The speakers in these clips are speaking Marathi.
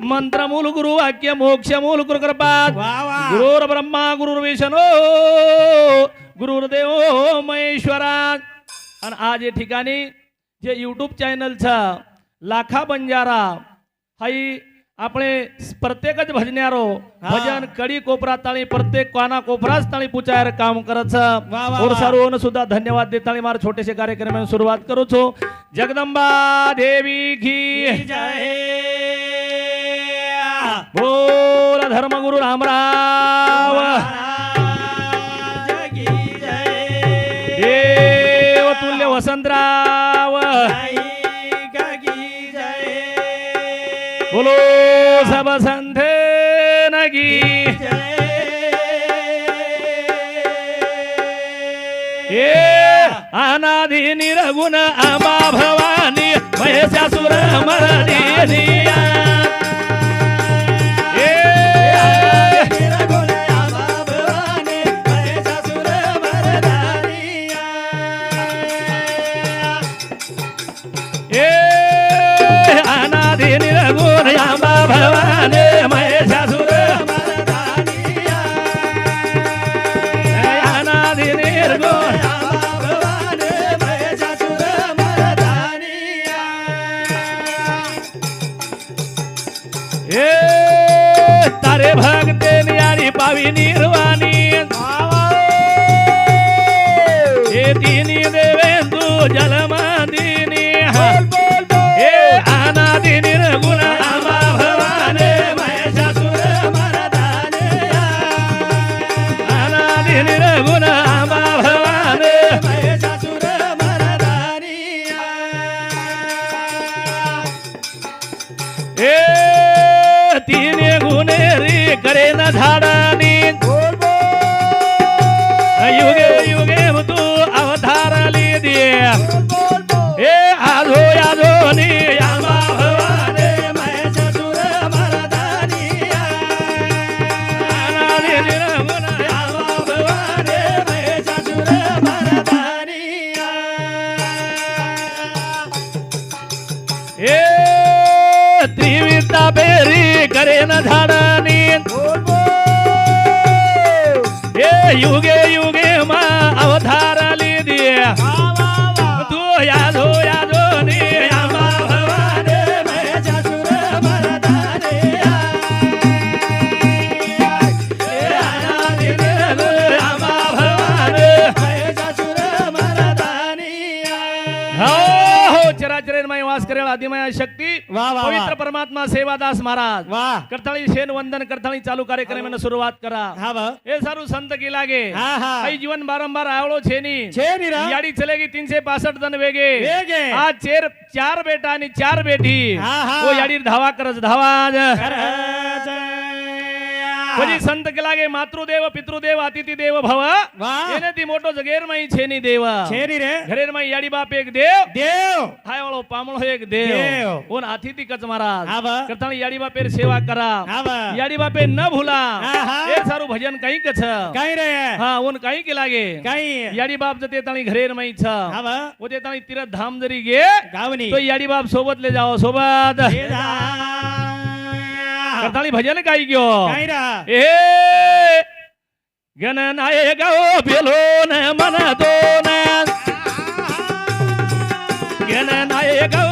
मंत्र मूल गुरु वाक्य मोक्ष मूल गुरु कृपात. वा वा. गुरुर ब्रह्मा गुरुर विष्णू गुरुर्देव महेश्वरा. आणि आज या ठिकाणी जे युट्यूब चॅनलचं लाखा बंजारा हाई आपले प्रत्येक भजन्यारो भजन कडी कोपरा ताळी प्रत्येक कोणा कोपराच ताळी पुचायर काम करत सारून सुद्धा धन्यवाद देत आणि मार छोटेसे कार्यक्रम सुरुवात करू छो. जगदंबा देवी घी धर्मगुरु रामराम सब संथे नगी हे अनादि निरगुण आंबा भवानी महेशासुर मरदिनिया करे न झाडानी हे युगे युगे मा अवतारली चराचरेन्मय वास करेल अधिमय शक्ती पवित्र परमात्मा सेवादास महाराज वा करताळी शेण वंदन करताळी चालू कार्यक्रमाने सुरुवात करा हा हे सारू संत की लागे हा, हा. आई जीवन बारंबार आवळो छेनी छेनी रा. याडी चलेगी तीनशे पासष्ट जण वेगे हा चेर चार बेटा आणि चार बेटी हा, हा. याडी धावा करच धावा પછી સંત કે લાગે માતૃદેવ પિતૃદેવ અતિથિ દેવ ભવ વાહ. એનેથી મોટો જગેરમય છે ની દેવ છે ની રે ઘરેરમાં યાડી બાપ એક દેવ દેવ હાય વાળો પામણો એક દેવ દેવ. ઓન હાથીથી કચ મહારાજ હા બા કરતાળી યાડી બાપેર સેવા કરા હા બા યાડી બાપે ન ભૂલા હા, હા. એ સારું ભજન કઈ કે છે કઈ રે હા ઓન કઈ કે લાગે કઈ યાડી બાપ જતે તાણી ઘરેર મઈ છે હા બા ઓતે તાણી તીરથ ધામ જરી गे ગાવની તો યાડી બાપ સોબત લે જાઓ સોબત કઈ કરતાળી ભજન ગાઈ ગયો. એ ગન નાય ગાઓ પેલો ને મન તો ને ગન નાય ગાઓ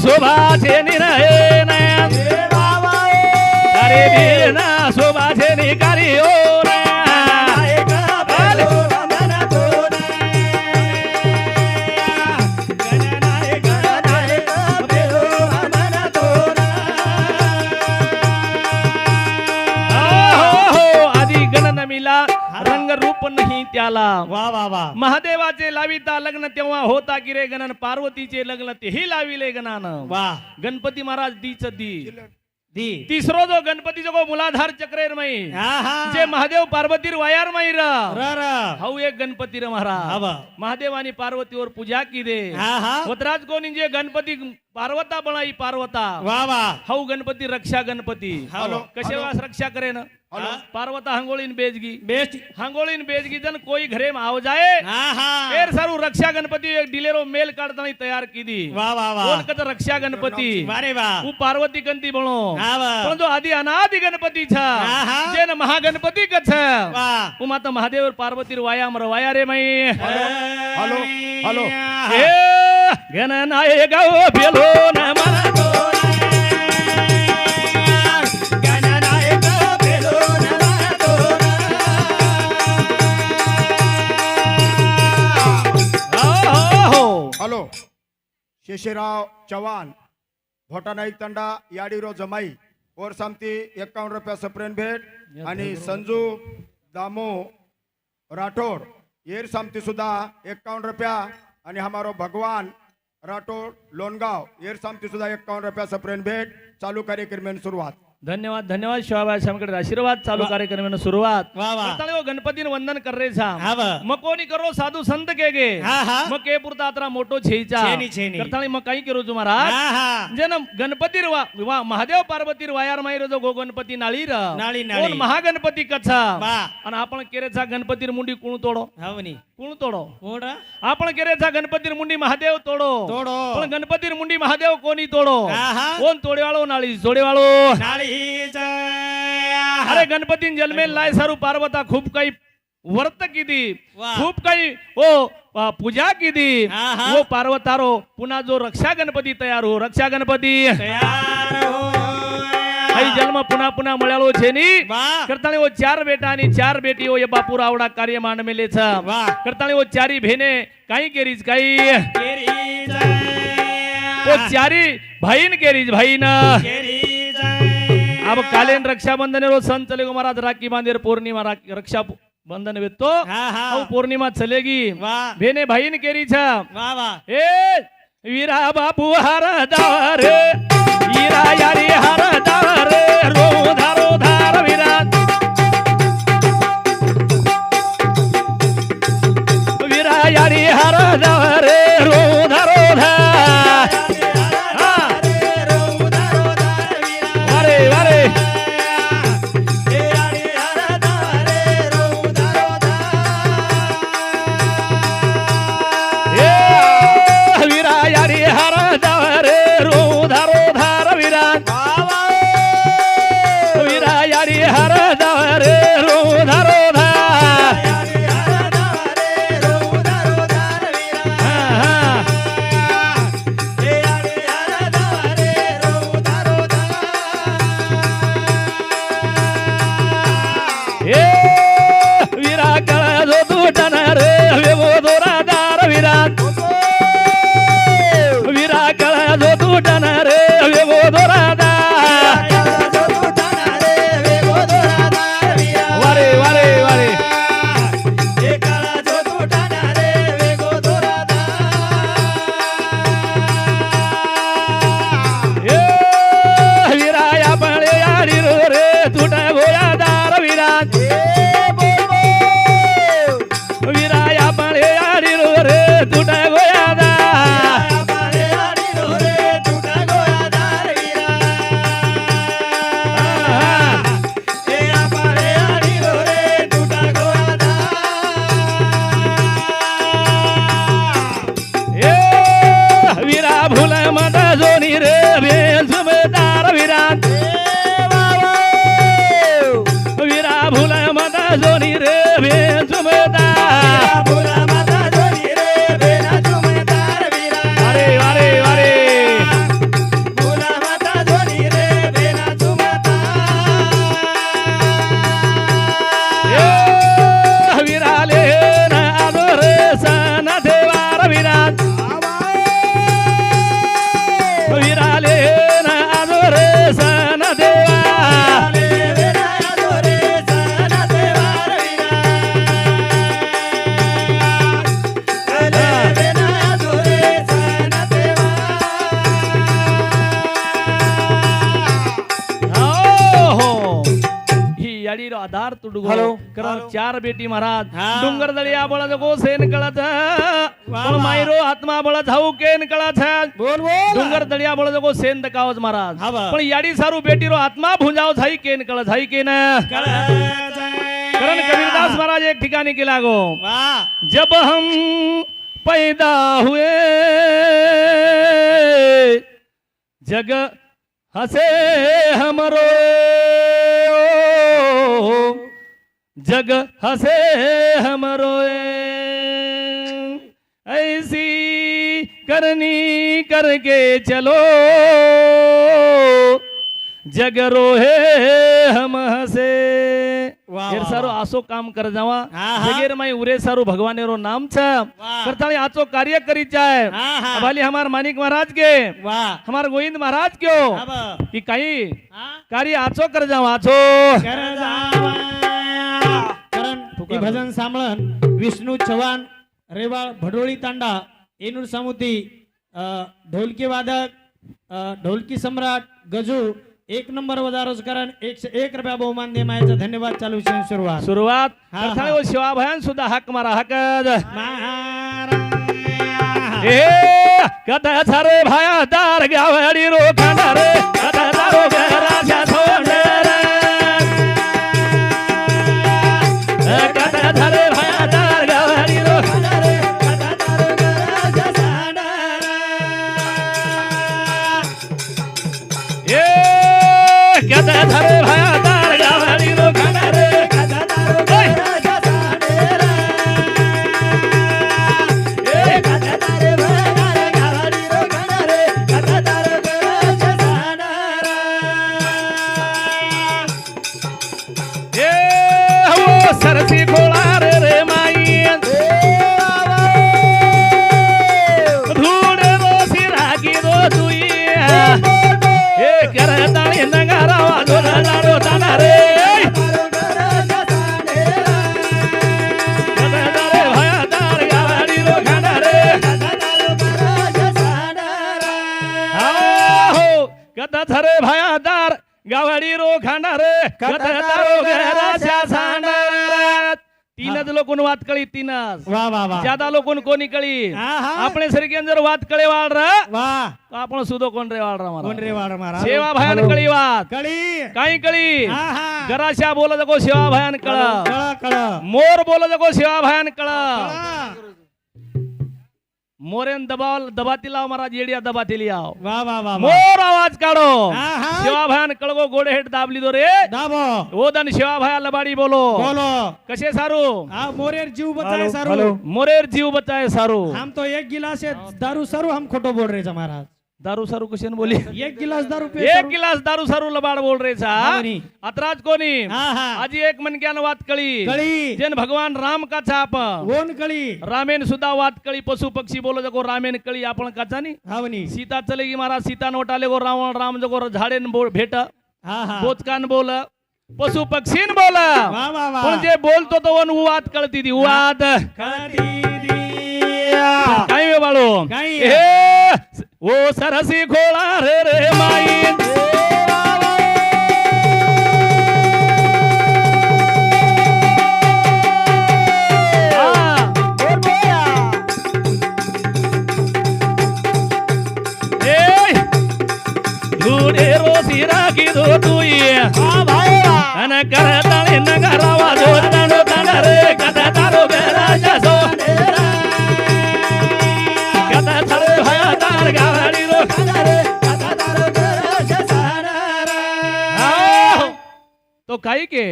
शोभाचे ना हे ए. तारे बिना शोभाचे निकारी ओ त्याला वा वा वा. महादेवाचे लाविता लग्न तेव्हा होता की रे गणन पार्वतीचे लग्न तेही लाविले गणानं. वा. गणपती महाराज दीच दी. दी. तिसरो जो गणपती जो मुलाधार चक्रेर माई जे महादेव पार्वतीर वायार माई र र. र हाऊ एक गणपती र महाराज. महादेव आणि पार्वतीवर पूजा की दे हा हा वतराज कोणी जे गणपती पार्वता बनाई पार्वता. वा वा. हाऊ गणपती रक्षा गणपती. हॅलो. कसे वास रक्षा करेन? पार्वता हंगोळीन बेजगी बेस्ट हंगोळीन बेजगी जन कोई घरे में आव जाए हा हा फेर सारू रक्षा गणपती एक डिलेरो मेल काढताना तयार कीदी वा वा वा कोण कच रक्षा गणपती वारे वा उ पार्वती कंती हा वा पण जो आधी अनादि गणपती छ आहा. जे न महागणपती कछ वा उ माता महादेव पार्वती वाया मर वाया रे मई हॅलो हॅलो. ए गणनायक ओ बेलो न शेषराव चव्हाण भोटा नाईक तंडा याडीरो जमाई वर सामती एकावन्न रुपया सप्रेन भेट आणि संजू दामो राठोड येर सामती सुद्धा एकावन्न रुपया आणि हमारो भगवान राठोड लोणगाव येर सामती सुद्धा एकावन्न रुपया सप्रेन भेट चालू कार्यक्रम सुरुवात. धन्यवाद धन्यवाद शिवाबाई सामकडे आशीर्वाद चालू कार्यक्रम सुरुवात. वा वा. करताळे हो गणपतीन वंदन कर रे हा मग कोणी करो साधू संत के गे. हा हा. मग के पुरता अत्रा मोठो छेचा. करताळे मग काही करू तू महाराज? हा हा. जन गणपतीर वा महादेव पार्वतीर वायार माईर जो गो गणपती नाळी, नाळी. महागणपती कथा? आणि आपण केरेचा गणपतीर मुंडी कुण तोडो? हवनी कुण तोडो आपण केरेचा गणपतीर मुंडी महादेव तोडो तोडो पण गणपतीर मुंडी महादेव कोणी तोडो हा हा कोण तोडेवाळो नाळी जोडेवाळो अरे गणपतीन जन्मेल लाय सारू पार्वता खूप काही वर्त किती. खूप काही ओ पूजा किती हा, हा. ओ पार्वतारो पुन्हा जो रक्षा गणपती तयार हो तयार हो काही जन्म पुन्हा पुन्हा मिळालो छेनी वा करताळे ओ चार बेटा आणि चार बेटी ओ ये बापूर आवडा कार्य मान मेलेच वा करताळे ओ चारी भेने काही केरीज काही केरीच ओ चारी भाईन केरीज भाईन केरीच अब कालीन रक्षाबंधन रोज सण चले गो महाराज राखी बांधेर पौर्णिमा राखी- रक्षा बंधन वेतो हा हा अहो पौर्णिमा चलेगी वा भेने भाईन केरी छ वा वा ए वीरा बापू हर दार वीरा यारी हर রে রাধা। आधार तुडगो. हॅलो. चार बेटी महाराज. डोंगर दळिया बळ जगो सेन कळत. पण मायरो आत्मा बळ झाऊ केन कळत. बोल बोल. डोंगर दळिया बळ जगो सेन दकावज महाराज. हा. पण याडी सारू बेटीरो आत्मा भुंजाव झाई केन कळ झाई केन. कारण कबीरदास महाराज एक ठिकाणी केला गो. वाह जब हम पैदा हुए जग हसे हमरो. जग हसे हमरो ऐसी करनी करके चलो। जग रोहे हम हसे। सारो. आसो काम कर जावा. जगेर माई उरे सारू भगवानेरो नाम छ वाह. करताली आचो कार्य करी चाय हाँ, हाँ. अभाली हमार मानिक महाराज के वाह हमार गोविंद महाराज क्यों कि काही? कार्य आचो कर जावा आचो कर जावा. कारण भजन सामळन विष्णू चव्हाण रेवाळ भडोळी तांडा एनूर सामुती ढोलकी वादक ढोलकी सम्राट गजू एक नंबर वदारोज कारण एकशे एक रुपया बहुमान दे मायाचा. धन्यवाद चालू आहे सुरुवात. सुरुवात. हा, करताली हा. वो शिवाभयान सुद्धा हाक मारा हाक महाराज. ए कथा सारे भाया दार गावडी रो रे. कथा दारो घराच्या कथा सारे तीनच लोकून वातकळी तीनच. वा वा वा. ज्यादा लोकून कोणी कळी? आहा. आपण सरिकेन जर वातकळे वाढ वा. आपण सुद्धा कोण रे वाढ कोण रे वाढ मारा सेवा भयान कळी वाद कळी. काही कळी? घराशा गराशा बोलत को सेवा भयान कळ. कळ कळ. मोर बोलत को सेवा भयान कळ. मोरेन दबाव दबातील आव महाराज येडिया दबातील लिया वा वा वा मोर आवाज काढो. शिवाभायान कळगो गोडे हेट दाबली दो रे. दाबो. ओदन शिवाभाया लबाडी बोलो. बोलो. कसे सारू? मोरेर जीव बचाए सारू. मोरेर जीव बचाए सारू. हम तो एक गिलास दारू सारू हम खोटो बोल रहे महाराज. दारू सारू कसे बोली एक गिलास दारू पे एक गिलास दारू सारू लबाड बोल रे सा हा. अतराज कोणी? हा हा. आजी एक मनक्यान वात कळी. कळी. जेन भगवान राम का छाप कोण कळी? रामेन सुद्धा वात कळी पशु पक्षी बोलो जगो रामेन कळी आपण काचा हावनी सीता चले की महाराज सीता नोटाले गो रावण राम जगो झाडेन बोल भेट. हा हा. बोचकान बोल. पशु पक्षीन बोल. वा वा वा. पण जे बोलतो तो वन वात कळती ती वाद कळती. काय वे बाळू? काय? हे ओ सरसी खोळा रे रे माई हा. ए, धुडे रोसी राखी काही के?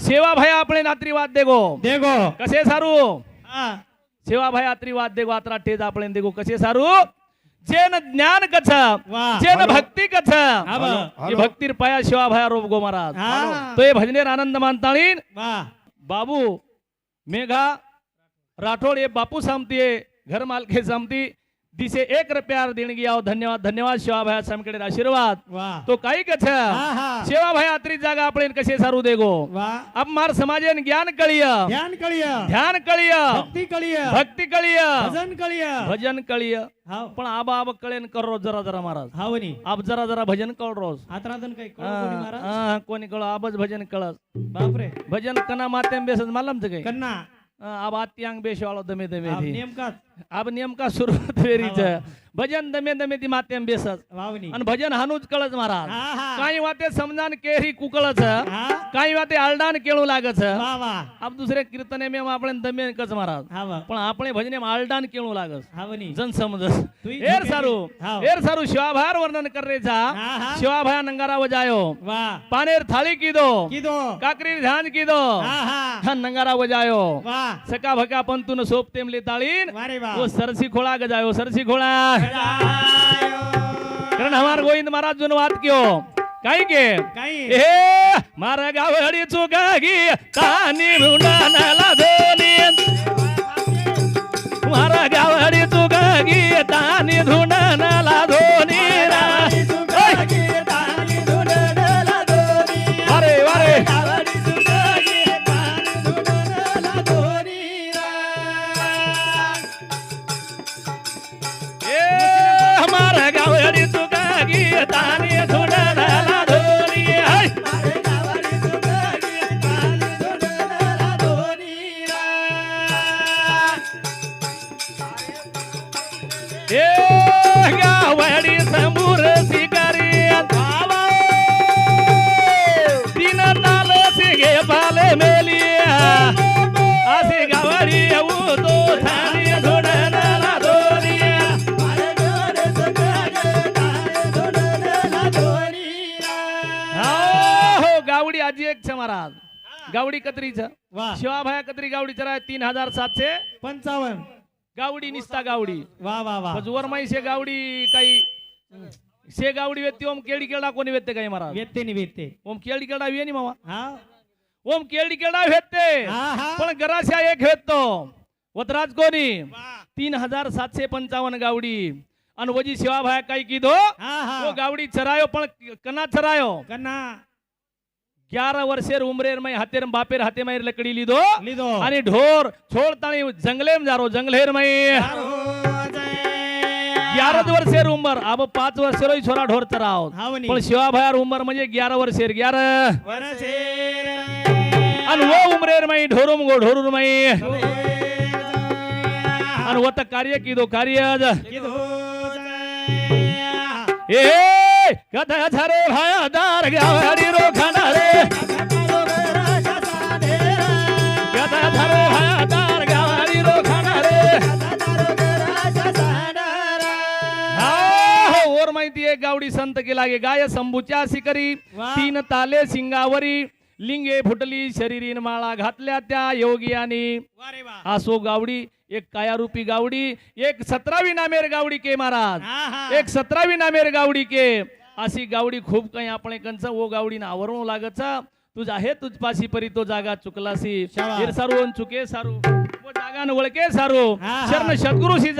सेवा भया अपने नात्रीवाद देगो. देगो. कसे सारू? हाँ. सेवा भया आत्रीवाद देगो आत्रा ठेज आपले देगो. कसे सारू? जेन ज्ञान कच जेन भक्ती कच भक्तीर पाया शिवा भया रोप गो महाराज तो ये भजनेर आनंद मानता बाबू मेघा राठोड हे बापू सामती घर मालके सामती. दिसे एक रुपया देणगी आव धन्यवाद धन्यवाद शिवा भया समकडे आशीर्वाद. तो काही कछ शिवा आत्री जागा आपण कसे सारू दे गो अपमार समाजेन ज्ञान कळीय. ज्ञान कळीय. ध्यान कळीय. भक्ती कळीय. भक्ती कळीय. भजन कळीय. भजन कळीय. पण आबा आब कळेन करो जरा जरा महाराज. हावनी आप जरा जरा भजन कळ रोज. कोणी कळ. आबच भजन कळस. बापरे. भजन कना मातेम बेसच मालमच काही. कन्ना. आबा आत्यांग बेशवाळो दमे दमे नेमकाच. अब नेमका सुरुवात वेरीच भजन दमे दमे ती मातेम बेस आणि भजन हानूच कळच महाराज. काही वाते समजान केरी कुकळच काही वाते आलडान केळू लागच अब दुसरे कीर्तने मे आपण दमे कच महाराज. पण आपण भजने आलडान केळू लागस. जन समजस एर सारू. एर सारू शिवाभार वर्णन करेचा शिवाभाया नंगारा वजायो पानेर थाळी किदो. काकरी ध्यान किदो. नंगारा वजायो सका भका पंतून सोपतेमले ताळीन. जाएगा वो खोला के जायो सर खोला कारण हमार गोविंद महाराज जो बात क्यों. कहीं के? कहीं ए मारा गावड़ी चुकागी तानी भुनाना ला धोनी मारा गावड़ी चुकागी तानी धुना ला धोनी रा. गावडी कत्री છે वा. शिवाभाया कत्री गावडी चरा तीन हजार सातशे. पंचावन्न. गावडी निस्ता गावडी. वा वा वा. जोर माई शे गावडी काही शे गावडी व्यक्ती ओम केळी केळा कोणी व्यक्ती काही महाराज? वेत्ते निवेत्ते ओम केळी केळा वे नी मामा. हा? ओम केळी केळा व्यक्ते हा. पण गराशा एक भेटतो वतराज कोणी. तीन हजार सातशे पंचावन्न गावडी. आणि वजी शिवा भाया काही वो गावडी चरायो पण कना चरायो. कन्ना ग्यारह वर्षेर उमरेर मै हातेर बापेर हाते माईर लकडी लिधो લીધો आणि ढोर छोड ताणी जंगलेम जारो जंगलेर मै ग्यारह वर्षेर उमर अब पाच वर्षेर छोरा ढोर चराव। पण शिवा भायार उमर म्हणजे ग्यारह वर्षेर ग्यारह। आणि वो उमरेर मै ढोरुम गो ढोरूर मै आणि वत कार्य कीधो कार्य। ए कथा झारे भाया दार गावाडी रो गावडी संत के लागे गाय संभूच्या शिकरी. तीन ताले सिंगावरी लिंगे फुटली शरीरीन माळा घातल्या त्या योगियानी आसो गावडी एक कायारूपी गावडी एक सतरावी नामेर गावडी के महाराज. एक सतरावी नामेर गावडी के. अशी गावडी खूप काही आपण कंच ओ गावडी आवरणू लागत तुझ आहे तुझ पाशी परी तो जागा चुकलासी. सारू चुके सारू. वो जागा न वळके सारू. शरण सद्गुरुशी